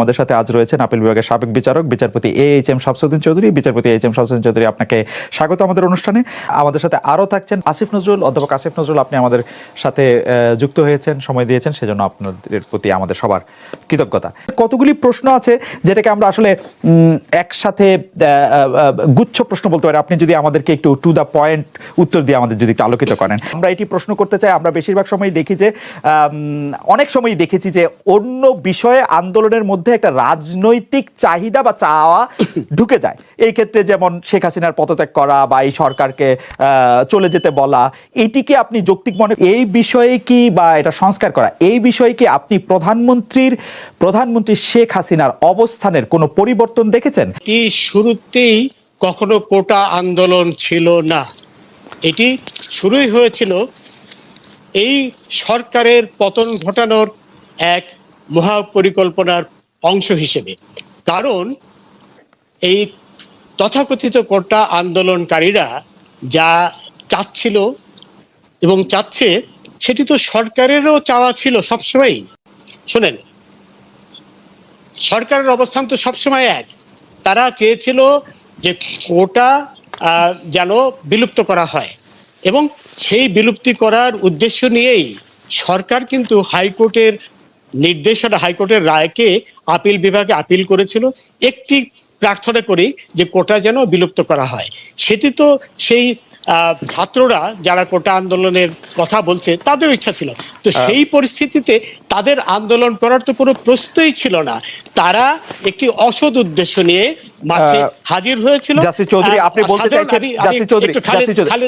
আমাদের সাথে আজ রয়েছেন আপিল বিভাগের সাবেক বিচারক, বিচারপতি A H M Shamsuddin Chowdhury. বিচারপতি এইচ এম শামসুদ্দিন চৌধুরী, আপনাকে স্বাগত আমাদের অনুষ্ঠানে। আমাদের সাথে আরও থাকছেন আসিফ নজরুল, অধ্যাপক আসিফ নজরুল। আপনি আমাদের সাথে যুক্ত হয়েছেন, সময় দিয়েছেন, সেজন্য আপনাদের প্রতি আমাদের সবার কৃতজ্ঞতা। কতগুলি প্রশ্ন আছে যেটাকে আমরা আসলে একসাথে গুচ্ছ প্রশ্ন বলতে পারি। আপনি যদি আমাদেরকে একটু টু দ্য পয়েন্ট উত্তর দিয়ে আমাদের যদি একটু আলোকিত করেন। আমরা এটি প্রশ্ন করতে চাই, আমরা বেশিরভাগ সময় দেখি যে অনেক সময় দেখেছি যে অন্য বিষয়ে আন্দোলনের মধ্যে একটা রাজনৈতিক চাহিদা বা চাওয়া ঢুকে যায়। এই ক্ষেত্রে যেমন শেখ হাসিনার পদত্যাগ করা বা এই সরকারকে চলে যেতে বলা এটিকে আপনি যৌক্তিক মনে এই বিষয়ে কি বা এটা সংস্কার করা এই বিষয়ে কি আপনি প্রধানমন্ত্রীর প্রধানমন্ত্রী শেখ হাসিনার অবস্থানের কোনো পরিবর্তন দেখেছেন? এটি শুরুতেই কখনো কোটা আন্দোলন ছিল না। এটি শুরুই হয়েছিল এই সরকারের পতন ঘটানোর এক মহাপরিকল্পনার অংশ হিসেবে। কারণ এই তথাকথিত কোটা আন্দোলনকারীরা যা চাচ্ছিল এবং চাচ্ছে, সেটি তো সরকারেরও চাওয়া ছিল সবসময়ই। শোনেন, সরকারের অবস্থান তো সবসময় এক। তারা চেয়েছিল যে কোটা যেন বিলুপ্ত করা হয়। এবং সেই বিলুপ্তি করার উদ্দেশ্য নিয়েই সরকার কিন্তু হাইকোর্টের নির্দেশনা, হাইকোর্টের রায়কে আপিল বিভাগে আপিল করেছিল একটি প্রার্থনা করি যে কোটা যেন বিলুপ্ত করা হয়। সেটি তো সেই ছাত্ররা যারা কোটা আন্দোলনের কথা বলছে তাদের ইচ্ছা ছিল। তো সেই পরিস্থিতিতে তাদের আন্দোলন করার তো কোনো প্রশ্নই ছিল না। তারা একটি অসৎ উদ্দেশ্য নিয়ে মাঠে হাজির হয়েছিল। জাসির চৌধুরী আপনি বলতে চাইছেন জাসির চৌধুরী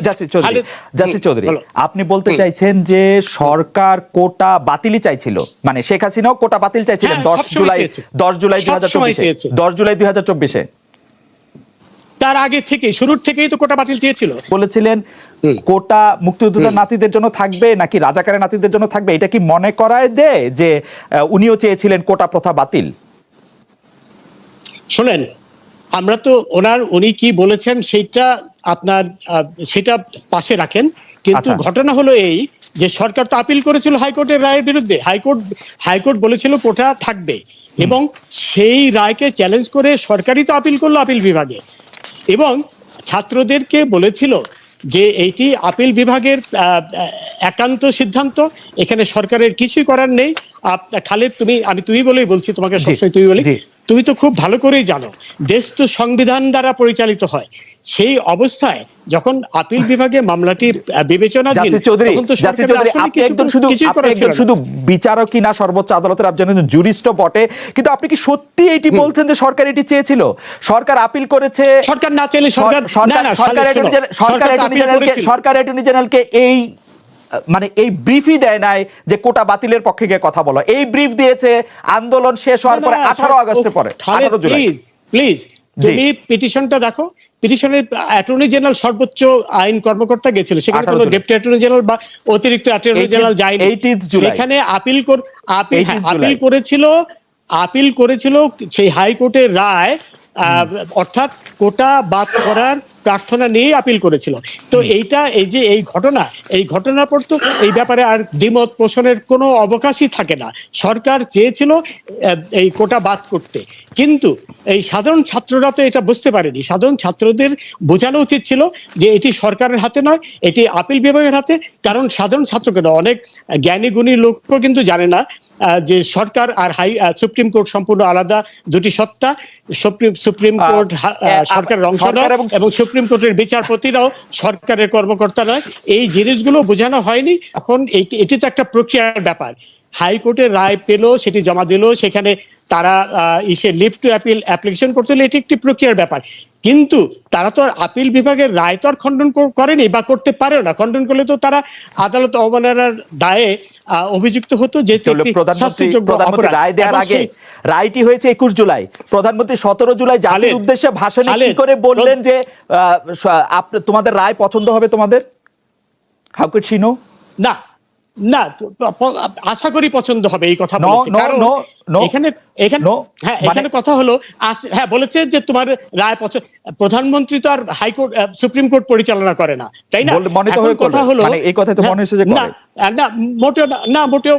জাসির চৌধুরী জাসির চৌধুরী। আপনি বলতে চাইছেন যে সরকার কোটা বাতিলই চাইছিল। মানে শেখ হাসিনাও কোটা বাতিল চাইছিলেন হ্যাঁ, দশ সবসময় জুলাই। দশ জুলাই দুই হাজার চব্বিশে। দশ জুলাই দুই হাজার চব্বিশে। তার আগে থেকে শুরুর থেকেই তো কোটা বাতিল দিয়েছিল বলেছিলেন কোটা মুক্তিযোদ্ধার নাতিদের জন্য থাকবে নাকি রাজাকারের নাতিদের জন্য থাকবে? এটা কি মনে করায় দেয় যে উনিও চেয়েছিলেন কোটা প্রথা বাতিল? শোনেন আমরা তো ওনার উনি কি বলেছেন সেটা আপনার আহ, সেটা পাশে রাখেন। কিন্তু আচ্ছা। ঘটনা হলো এই যে সরকার তো আপিল করেছিল হাইকোর্টের রায়ের বিরুদ্ধে হাইকোর্ট হাইকোর্ট বলেছিল কোটা থাকবে এবং সেই রায়কে চ্যালেঞ্জ করে সরকারই তো আপিল করল আপিল বিভাগে। এবং ছাত্রদেরকে বলেছিল যে এইটি আপিল বিভাগের একান্ত সিদ্ধান্ত এখানে সরকারের কিছুই করার নেই। খালেদ তুমি আমি তুমি বলেই বলছি তোমাকে সবসময় তুমি বলি। তুমি তো খুব ভালো করেই জানো দেশ তো সংবিধান দ্বারা পরিচালিত হয়। সেই অবস্থায় যখন আপিল বিভাগে মামলাটি জাসির চৌধুরী আপনি কর- শুধু আপনি না। শুধু বিচারকই না সর্বোচ্চ আদালতের একজন জুরিস্টও বটে কিন্তু আপনি কি সত্যি এটি বলছেন যে সরকার এটি চেয়েছিল? সরকার আপিল করেছে সরকার না চাইলে সরকার সরকার সরকার অ্যাটর্নি জেনারেলকে সরকার অ্যাটর্নি জেনারেলকে এই মানে এই ব্রিফই দেয় নাই যে কোটা বাতিলের পক্ষে গিয়ে কথা বলো। এই ব্রিফ দিয়েছে আন্দোলন শেষ হওয়ার পরে আঠারো আগস্টের পরে আঠারো জুলাই। প্লিজ তুমি পিটিশনটা দেখো পিটিশনের অ্যাটর্নি জেনারেল সর্বোচ্চ আইন কর্মকর্তা গেছিল সেখানে 18 কোনো ডেপুটি অ্যাটর্নি জেনারেল বা অতিরিক্ত অ্যাটর্নি জেনারেল যায়নি। সেখানে আপিল কর আপিল 18 হ্যাঁ। আপিল করেছিল আপিল করেছিল সেই হাইকোর্টের রায় অর্থাৎ কোটা বাদ করার প্রার্থনা নিয়ে আপিল করেছিল। তো এইটা এই যে এই ঘটনা এই ঘটনার পর তো এই ব্যাপারে আর দ্বিমত পোষণের কোনো অবকাশই থাকে না। সরকার চেয়েছিল এই কোটা বাদ করতে। কিন্তু এই সাধারণ ছাত্ররা তো এটা বুঝতে পারেনি। সাধারণ ছাত্রদের বোঝানো উচিত ছিল যে এটি সরকারের হাতে নয় এটি আপিল বিভাগের হাতে। কারণ সাধারণ ছাত্র কেন অনেক জ্ঞানী গুণী লোকও কিন্তু জানে না যে সরকার আর হাই সুপ্রিম কোর্ট সম্পূর্ণ আলাদা দুটি সত্তা সুপ্রিম সুপ্রিম কোর্ট সরকারের অংশ নয় এবং- সুপ্রিম কোর্টের বিচারপতিরাও সরকারের কর্মকর্তা নয়। এই জিনিসগুলো বোঝানো হয়নি। এখন এটি- এটি তো একটা প্রক্রিয়ার ব্যাপার। হাইকোর্টের রায় পেল সেটি জমা দিল সেখানে তারা আহ, ইসে লিভ টু অ্যাপিল অ্যাপ্লিকেশন করতে হলে এটি একটি প্রক্রিয়ার ব্যাপার। কিন্তু তারা তো আর আপিল বিভাগের রায় তো আর খণ্ডন করেনি বা করতে পারেও না। খণ্ডন করলে তো তারা আদালত অবমাননার দায়ে অভিযুক্ত হতো যে প্রধানমন্ত্রী। রায় দেওয়ার আগে রায়টি হয়েছে একুশ জুলাই। প্রধানমন্ত্রী সতেরো জুলাই জাতির উদ্দেশ্যে ভাষণে কি করে বললেন যে তোমাদের রায় পছন্দ হবে তোমাদের? হাউ কুড শি নো না না আশা করি পছন্দ হবে এই কথা কারণ. এখানে এখানে হ্যাঁ মানে- এখানে কথা হলো হ্যাঁ বলেছে যে তোমার রায় পছন্দ প্রধানমন্ত্রী তো আর হাইকোর্ট সুপ্রিম কোর্ট পরিচালনা করে না তাই না? কথা হলো মানে এই কথাই তো হ্যাঁ, মনে হয়েছে যে না না মোটেও না- মোটেও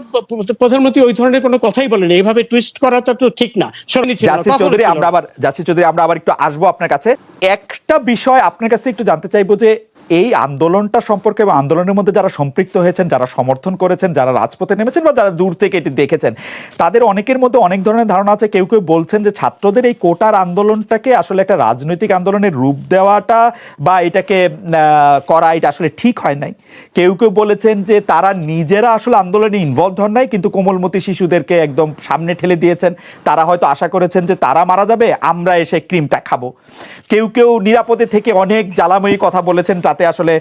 প্রধানমন্ত্রী ওই ধরনের কোনো কথাই বলেনি। এইভাবে টুইস্ট করা তো একটু ঠিক না। শোনি না, চৌধুরী আমরা আবার জাসির চৌধুরী আমরা আবার একটু আসব আপনার কাছে। একটা বিষয় আপনার কাছে একটু জানতে চাইব যে এই আন্দোলনটা সম্পর্কে এবং আন্দোলনের মধ্যে যারা সম্পৃক্ত হয়েছেন, যারা সমর্থন করেছেন, যারা রাজপথে নেমেছেন বা যারা দূর থেকে এটি দেখেছেন, তাদের অনেকের মধ্যে অনেক ধরনের ধারণা আছে। কেউ কেউ বলছেন যে ছাত্রদের এই কোটার আন্দোলনটাকে আসলে একটা রাজনৈতিক আন্দোলনের রূপ দেওয়াটা বা এটাকে করা এটা আসলে ঠিক হয় নাই। কেউ কেউ বলেছেন যে তারা নিজেরা আসলে আন্দোলনে ইনভলভ হন নাই, কিন্তু কোমলমতি শিশুদেরকে একদম সামনে ঠেলে দিয়েছেন। তারা হয়তো আশা করেছেন যে তারা মারা যাবে, আমরা এসে ক্রিমটা খাব। কেউ কেউ নিরাপদে থেকে অনেক জ্বালাময়ী কথা বলেছেন তাতে আসলে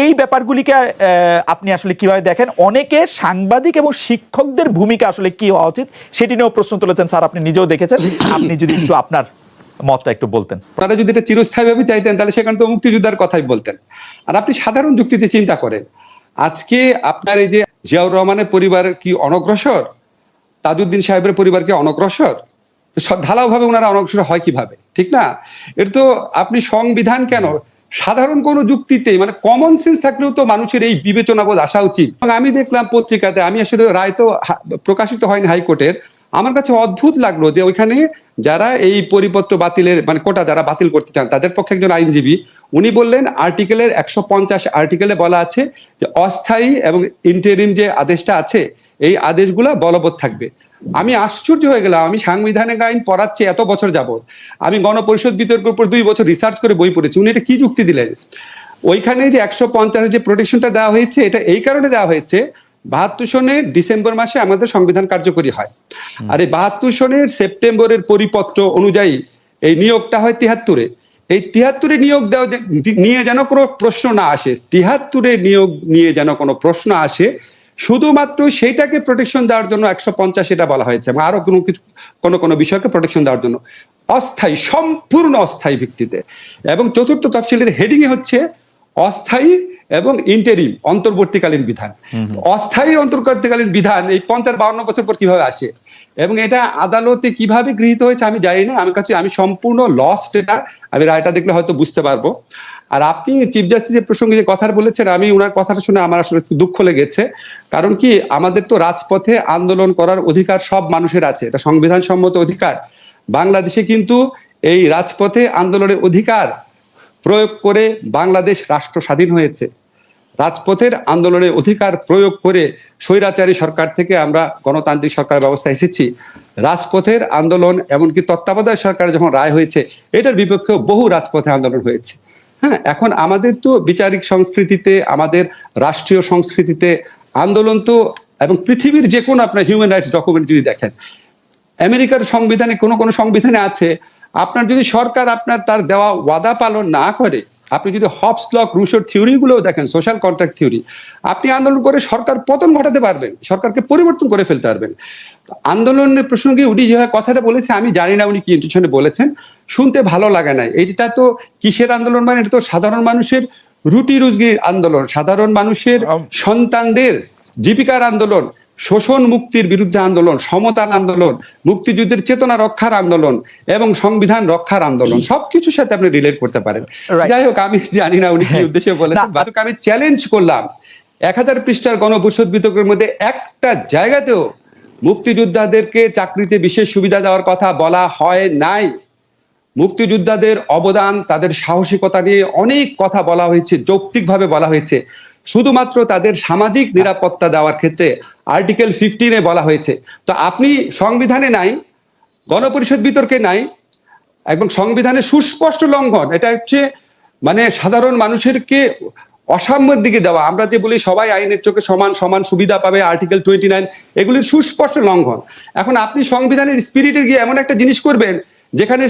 এই ব্যাপারগুলিকে আপনি আসলে কীভাবে দেখেন? অনেকে সাংবাদিক এবং শিক্ষকদের ভূমিকা আসলে কি হওয়া উচিত সেটি নিয়েও প্রশ্ন তুলেছেন স্যার, আপনি নিজেও দেখেছেন। আপনি যদি একটু আপনার মতটা একটু বলতেন। আপনারা যদি এটা চিরস্থায়ীভাবে চাইতেন, তাহলে সেখানে তো মুক্তিযোদ্ধার কথাই বলতেন। আর আপনি সাধারণ যুক্তিতে চিন্তা করেন, আজকে আপনার এই যে জিয়াউর রহমানের পরিবার কি অনগ্রসর? তাজউদ্দিন সাহেবের পরিবার কি অনগ্রসর? ঢালাওভাবে ওনারা অনগ্রসর হয় কীভাবে? ঠিক না? এটা তো আপনি সংবিধান কেন সাধারণ কোন যুক্তিতে মানে কমন সেন্স থাকলেও তো মানুষের এই বিবেচনাবোধ আসা উচিত। আমি দেখলাম পত্রিকাতে, আমি আসলে রায় তো প্রকাশিত হয়নি হাইকোর্টের, আমার কাছে অদ্ভুত লাগল যে ওইখানে যারা এই পরিপত্র বাতিলের মানে কোটা যারা বাতিল করতে চান, তাদের পক্ষে একজন আইনজীবী, উনি বললেন আর্টিকেলের একশো পঞ্চাশ আর্টিকেলে বলা আছে যে অস্থায়ী এবং ইন্টারিম যে আদেশটা আছে, এই আদেশগুলা বলবৎ থাকবে। আমি আশ্চর্য হয়ে গেলাম আমি সাংবিধানিক আইন পড়াচ্ছি এত বছর যাবত আমি গণপরিষদ বিতর্কের উপর দুই বছর রিসার্চ করে বই পড়েছি উনি এটা কি যুক্তি দিলেন? ওইখানে যে একশো পঞ্চাশের যে প্রোটেকশনটা দেওয়া হয়েছে এটা এই কারণে দেওয়া হয়েছে বাহাত্তর সনের ডিসেম্বর মাসে আমাদের সংবিধান কার্যকরী হয়। আর এই বাহাত্তর সনের সেপ্টেম্বরের পরিপত্র অনুযায়ী এই নিয়োগটা হয় তিহাত্তরে। এই তিহাত্তরে নিয়োগ দেওয়া নিয়ে যেন কোনো প্রশ্ন না আসে তিহাত্তরে নিয়োগ নিয়ে যেন কোনো প্রশ্ন আসে শুধুমাত্র সেইটাকে প্রোটেকশন দেওয়ার জন্য একশো পঞ্চাশ এটা বলা হয়েছে এবং আরও কোনো কিছু কোনো কোনো বিষয়কে প্রোটেকশন দেওয়ার জন্য। অস্থায়ী সম্পূর্ণ অস্থায়ী ভিত্তিতে। এবং চতুর্থ তফসিলের হেডিং এ হচ্ছে অস্থায়ী এবং ইন্টারিম অন্তর্বর্তীকালীন বিধান। অস্থায়ী অন্তর্বর্তীকালীন বিধান এই পঞ্চাশ বাউন্ন বছর পর কীভাবে আসে? এবং এটা আদালতে কীভাবে গৃহীত হয়েছে আমি জানি না। আমার কাছে আমি সম্পূর্ণ লস্ট এটা। আমি রায়টা দেখলে হয়তো বুঝতে পারব। আর আপনি চিফ জাস্টিসের প্রসঙ্গে যে কথা বলেছেন, আমি ওনার কথাটা শুনে আমার আসলে একটু দুঃখ লেগেছে। কারণ কি, আমাদের তো রাজপথে আন্দোলন করার অধিকার সব মানুষের আছে। এটা সংবিধান সম্মত অধিকার। বাংলাদেশে কিন্তু এই রাজপথে আন্দোলনের অধিকার প্রয়োগ করে বাংলাদেশ রাষ্ট্র স্বাধীন হয়েছে। রাজপথের আন্দোলনের অধিকার প্রয়োগ করে স্বৈরাচারী সরকার থেকে আমরা গণতান্ত্রিক সরকার ব্যবস্থা এসেছি। রাজপথের আন্দোলন, এমনকি তত্ত্বাবধায়ক সরকার যখন রায় হয়েছে, এটার বিপক্ষেও বহু রাজপথে আন্দোলন হয়েছে। হ্যাঁ এখন আমাদের তো বিচারিক সংস্কৃতিতে, আমাদের রাষ্ট্রীয় সংস্কৃতিতে আন্দোলন তো এবং পৃথিবীর যে কোনো আপনার হিউম্যান রাইটস ডকুমেন্ট যদি দেখেন, আমেরিকার সংবিধানে কোনো কোনো সংবিধানে আছে, আপনার যদি সরকার আপনার তার দেওয়া ওয়াদা পালন না করে আপনি যদি হবস লক রুশোর থিওরি গুলোও দেখেন সোশ্যাল কন্ট্রাক্ট থিওরি আপনি আন্দোলন করে সরকার পতন ঘটাতে পারবেন সরকারকে পরিবর্তন করে ফেলতে পারবেন। আন্দোলনের প্রসঙ্গে উনি যেভাবে কথাটা বলেছে আমি জানি না উনি কি ইন্টেনশনে বলেছেন শুনতে ভালো লাগে না এইটা তো কিসের আন্দোলন মানে? এটা তো সাধারণ মানুষের রুটি রুজগির আন্দোলন সাধারণ মানুষের সন্তানদের জীবিকার আন্দোলন। শোষণ মুক্তির বিরুদ্ধে আন্দোলন সমতার আন্দোলন মুক্তিযুদ্ধের চেতনা রক্ষার আন্দোলন এবং সংবিধান রক্ষার আন্দোলন সবকিছুর সাথে আপনি রিলেট করতে পারেন। যাই হোক আমি জানি না উনি কি হ্যাঁ। উদ্দেশ্যে বলেছেন আমি চ্যালেঞ্জ করলাম। এক হাজার পৃষ্ঠার গণপরিষদ বিতর্কের মধ্যে একটা জায়গাতেও মুক্তিযোদ্ধাদেরকে চাকরিতে বিশেষ সুবিধা দেওয়ার কথা বলা হয় নাই। মুক্তিযোদ্ধাদের অবদান তাদের সাহসিকতা নিয়ে অনেক কথা বলা হয়েছে যৌক্তিকভাবে বলা হয়েছে। শুধুমাত্র তাদের সামাজিক নিরাপত্তা দেওয়ার ক্ষেত্রে আর্টিকেল ফিফটিনে বলা হয়েছে। তো আপনি সংবিধানে নাই, গণপরিষদ বিতর্কে নাই, এবং সংবিধানের সুস্পষ্ট লঙ্ঘন, এটা হচ্ছে মানে সাধারণ মানুষেরকে অসাম্যের দিকে দেওয়া। আমরা যে বলি সবাই আইনের চোখে সমান সমান সুবিধা পাবে আর্টিকেল টোয়েন্টি নাইন এগুলির সুস্পষ্ট লঙ্ঘন। এখন আপনি সংবিধানের স্পিরিটে গিয়ে এমন একটা জিনিস করবেন, যেখানে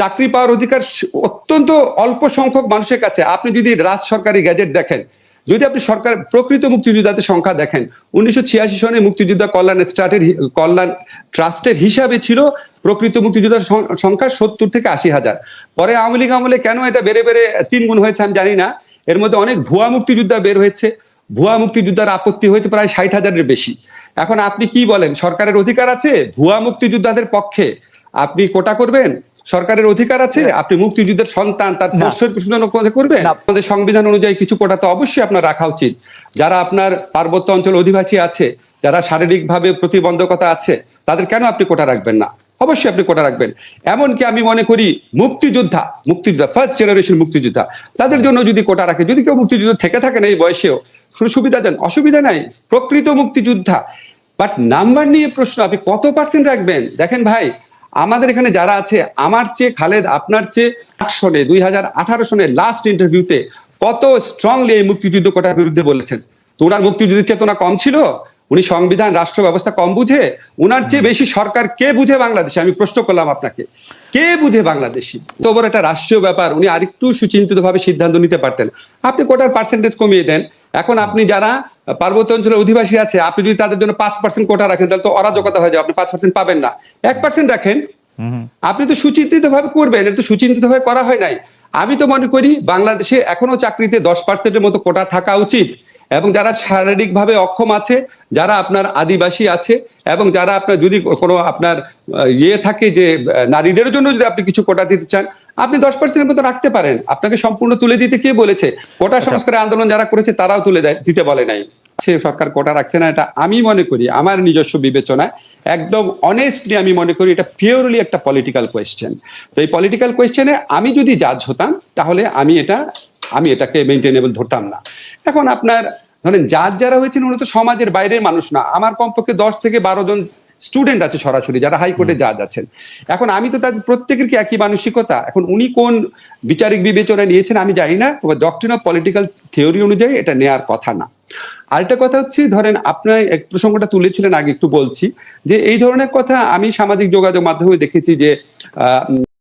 চাকরি পাওয়ার অধিকার অত্যন্ত অল্প সংখ্যক মানুষের কাছে। আপনি যদি রাজ সরকারি গ্যাজেট দেখেন যদি আপনি সরকার, প্রকৃত মুক্তিযোদ্ধাদের সংখ্যা দেখেন, উনিশশো ছিয়াশি সনে মুক্তিযোদ্ধা কল্যাণ স্টার্টের কল্যাণ ট্রাস্টের হিসাবে ছিল প্রকৃত মুক্তিযোদ্ধার সংখ্যা সত্তর থেকে আশি হাজার। পরে আওয়ামী লীগ আমলে কেন এটা বেড়ে বেড়ে তিন গুণ হয়েছে আমি জানি না। এর মধ্যে অনেক ভুয়া মুক্তিযোদ্ধা বের হয়েছে। ভুয়া মুক্তিযোদ্ধার আপত্তি হয়েছে প্রায় ষাট হাজারের বেশি। এখন আপনি কি বলেন? সরকারের অধিকার আছে? ভুয়া মুক্তিযোদ্ধাদের পক্ষে আপনি কোটা করবেন? সরকারের অধিকার আছে আপনি মুক্তিযুদ্ধের সন্তান তার না। প্রশ্নের প্রশ্ন করবেন আমাদের সংবিধান অনুযায়ী কিছু কোটা তো অবশ্যই আপনার রাখা উচিত। যারা আপনার পার্বত্য অঞ্চল অধিবাসী আছে যারা শারীরিকভাবে প্রতিবন্ধকতা আছে তাদের কেন আপনি কোটা রাখবেন না? অবশ্যই আপনি কোটা রাখবেন। এমনকি আমি মনে করি মুক্তিযোদ্ধা মুক্তিযোদ্ধা ফার্স্ট জেনারেশন মুক্তিযোদ্ধা তাদের জন্য যদি কোটা রাখে যদি কেউ মুক্তিযুদ্ধ থেকে থাকেন এই বয়সেও সুবিধা দেন? অসুবিধা নাই। প্রকৃত মুক্তিযোদ্ধা। বাট নাম্বার নিয়ে প্রশ্ন আপনি কত পার্সেন্ট রাখবেন? দেখেন ভাই আমাদের এখানে যারা আছে, আমার চেয়ে খালেদ, আপনার চেয়ে আট সনে, দুই হাজার আঠারো সনে লাস্ট ইন্টারভিউতে কত স্ট্রংলি এই মুক্তিযুদ্ধ কোটার বিরুদ্ধে বলেছেন। তো ওনার মুক্তিযুদ্ধের চেতনা কম ছিল, উনি সংবিধান, রাষ্ট্র ব্যবস্থা কম বুঝে, উনার চেয়ে বেশি সরকার কে বুঝে বাংলাদেশে? আমি প্রশ্ন করলাম আপনাকে, কে বুঝে বাংলাদেশি? তো বড় একটা রাষ্ট্রীয় ব্যাপার, উনি আরেকটু সুচিন্তিত ভাবে সিদ্ধান্ত নিতে পারতেন। আপনি কোটার পার্সেন্টেজ কমিয়ে দেন। এখন আপনি যারা পার্বত্য অঞ্চলের অধিবাসী আছে আপনি যদি তাদের জন্য পাঁচ পার্সেন্ট কোটা রাখেন তাহলে তো অরাজকতা হয়ে যাবে আপনি পাঁচ পার্সেন্ট পাবেন না। এক পার্সেন্ট রাখেন। আপনি তো সুচিন্তিত ভাবে করবেন এটা তো সুচিন্তিত ভাবে করা হয় নাই। আমি তো মনে করি বাংলাদেশে এখনও চাকরিতে দশ পার্সেন্টের মতো কোটা থাকা উচিত। এবং যারা শারীরিক ভাবে অক্ষম আছে যারা আপনার আদিবাসী আছে এবং যারা আপনার যদি কোনো আপনার ইয়ে থাকে যে নারীদের জন্য যদি আপনি কিছু কোটা দিতে চান আপনি দশ পার্সেন্টের মতো রাখতে পারেন। আপনাকে সম্পূর্ণ তুলে দিতে কে বলেছে? কোটা সংস্কারের আন্দোলন যারা করেছে তারাও তুলে দিতে বলে নাই। সে সরকার কোটা রাখছে না এটা আমি মনে করি আমার নিজস্ব বিবেচনায়। একদম অনেস্টলি আমি মনে করি এটা পিওরলি একটা পলিটিক্যাল কোয়েশ্চেন তো এই পলিটিক্যাল কোয়েশ্চেনে আমি যদি জাজ হতাম তাহলে আমি এটা আমি এটাকে মেনটেনেবল ধরতাম না। এখন আপনার ধরেন জাজ যারা হয়েছেন ওরা তো সমাজের বাইরের মানুষ না। আমার কমপক্ষে দশ থেকে বারো জন স্টুডেন্ট আছে সরাসরি যারা হাইকোর্টে জাজ আছেন। এখন আমি তো তাদের প্রত্যেকের কি একই মানসিকতা? এখন উনি কোন বিচারিক বিবেচনা নিয়েছেন আমি জানি না তবে ডক্টরিন অফ পলিটিক্যাল থিওরি অনুযায়ী এটা নেয়ার কথা না। আরেকটা কথা হচ্ছে, ধরেন আপনার এক প্রসঙ্গটা তুলেছিলেন, আগে একটু বলছি, যে এই ধরনের কথা আমি সামাজিক যোগাযোগ মাধ্যমে দেখেছি যে